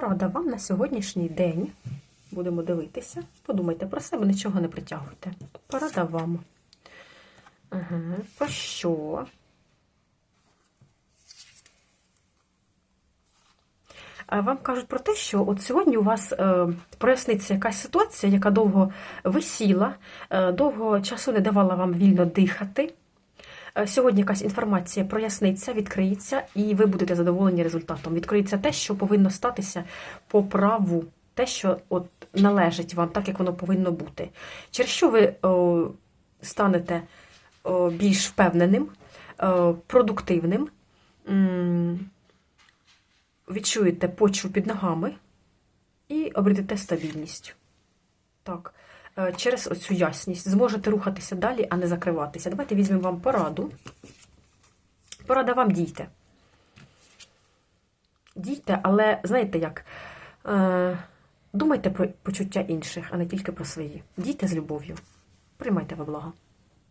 Порада вам на сьогоднішній день. Будемо дивитися. Подумайте про себе, нічого не притягуйте. Порада вам. Ага. Про що? Вам кажуть про те, що от сьогодні у вас е, проясниться якась ситуація, яка довго висіла, е, довго часу не давала вам вільно дихати. Е, Сьогодні якась інформація проясниться, відкриється, і ви будете задоволені результатом. Відкриється те, що повинно статися по праву, те, що от належить вам, так як воно повинно бути. Через що ви о, станете о, більш впевненим, о, продуктивним, м, відчуєте почву під ногами і обретете стабільність. Так. Е, Через оцю ясність зможете рухатися далі, а не закриватися. Давайте візьмемо вам пораду. Порада вам дійте. Дійте, але знаєте як? Е, Думайте про почуття інших, а не тільки про свої. Дійте з любов'ю. Приймайте во благо.